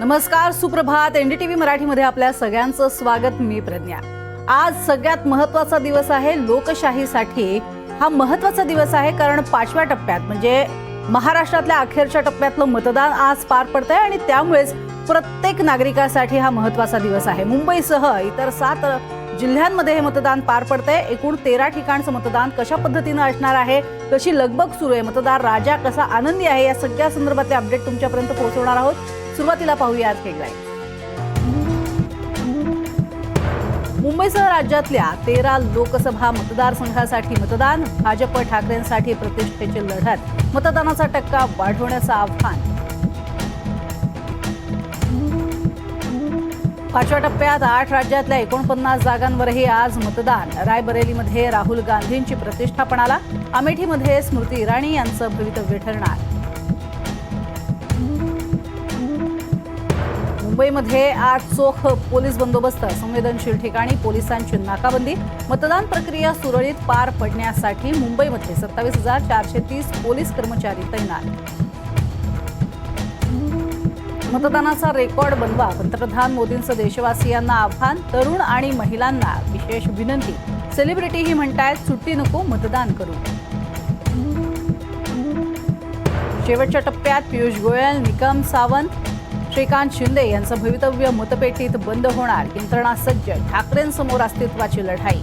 नमस्कार सुप्रभात. एनडीटीव्ही मराठीमध्ये आपल्या सगळ्यांचं स्वागत. मी प्रज्ञा. आज सगळ्यात महत्त्वाचा दिवस आहे लोकशाहीसाठी. हा महत्त्वाचा दिवस आहे कारण पाचव्या टप्प्यात म्हणजे महाराष्ट्रातल्या अखेरच्या टप्प्यातलं मतदान आज पार पडतंय आणि त्यामुळेच प्रत्येक नागरिकासाठी हा महत्त्वाचा दिवस आहे. मुंबईसह इतर सात जिल्ह्यांमध्ये हे मतदान पार पडतंय. एकूण तेरा ठिकाणचं मतदान कशा पद्धतीनं असणार आहे? कशी लगबग सुरू आहे? मतदार राजा कसा आनंदी आहे? या सगळ्या संदर्भातले अपडेट तुमच्यापर्यंत पोहोचवणार आहोत. सुरुवातीला पाहूयात हेडलाईन मुंबईसह राज्यातल्या तेरा लोकसभा मतदारसंघासाठी मतदान भाजप ठाकरेंसाठी प्रतिष्ठेची लढत मतदानाचा टक्का वाढवण्याचं आव्हान. पाचव्या टप्प्यात आठ राज्यातल्या एकोणपन्नास जागांवरही आज मतदान. रायबरेलीमध्ये राहुल गांधींची प्रतिष्ठा पणाला अमेठीमध्ये स्मृती इराणी यांचं भवितव्य ठरणार. मुंबईमध्ये आज चोख पोलीस बंदोबस्त संवेदनशील ठिकाणी पोलिसांची नाकाबंदी मतदान प्रक्रिया सुरळीत पार पडण्यासाठी मुंबईमध्ये सत्तावीस हजार चारशे तीस पोलीस कर्मचारी तैनात. मतदानाचा रेकॉर्ड बनवा पंतप्रधान मोदींचं देशवासियांना आव्हान तरुण आणि महिलांना विशेष विनंती. सेलिब्रिटीही म्हणतायत सुट्टी नको मतदान करू. शेवटच्या टप्प्यात पियुष गोयल निकम सावंत श्रीकांत शिंदे यांचं भवितव्य मतपेटीत बंद होणार. यंत्रणा सज्ज. ठाकरेंसमोर अस्तित्वाची लढाई.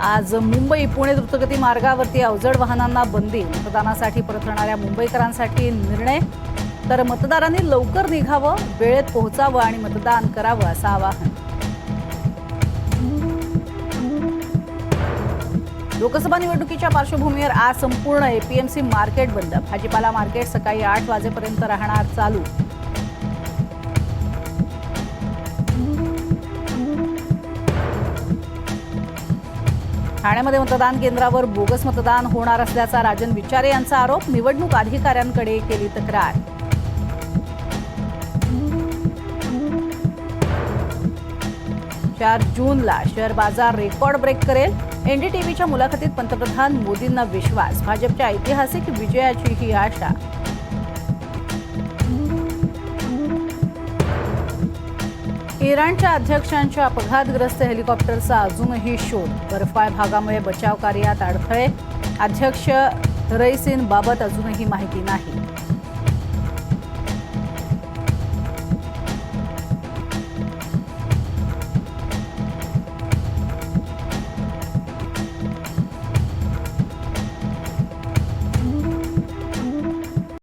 आज मुंबई पुणे द्रुतगती मार्गावरती अवजड वाहनांना बंदी. मतदानासाठी परतणाऱ्या मुंबईकरांसाठी निर्णय. तर मतदारांनी लवकर निघावं वेळेत पोहोचावं आणि मतदान करावं असं आवाहन. लोकसभा निवडणुकीच्या पार्श्वभूमीवर आज संपूर्ण एपीएमसी मार्केट बंद. भाजीपाला मार्केट सकाळी आठ वाजेपर्यंत राहणार चालू. ठाण्यामध्ये मतदान केंद्रावर बोगस मतदान होणार असल्याचा राजन विचारे यांचा आरोप. निवडणूक अधिकाऱ्यांकडे केली तक्रार. चार जूनला शेअर बाजार रेकॉर्ड ब्रेक करेल. एनडीटीव्हीच्या मुलाखतीत पंतप्रधान मोदींना विश्वास भाजपच्या ऐतिहासिक विजयाची ही आशा. इराणच्या अध्यक्षांच्या अपघातग्रस्त हेलिकॉप्टरचा अजूनही शोध बर्फाळ भागामुळे बचाव कार्यात अडथळे अध्यक्ष रईसीन बाबत अजूनही माहिती नाही.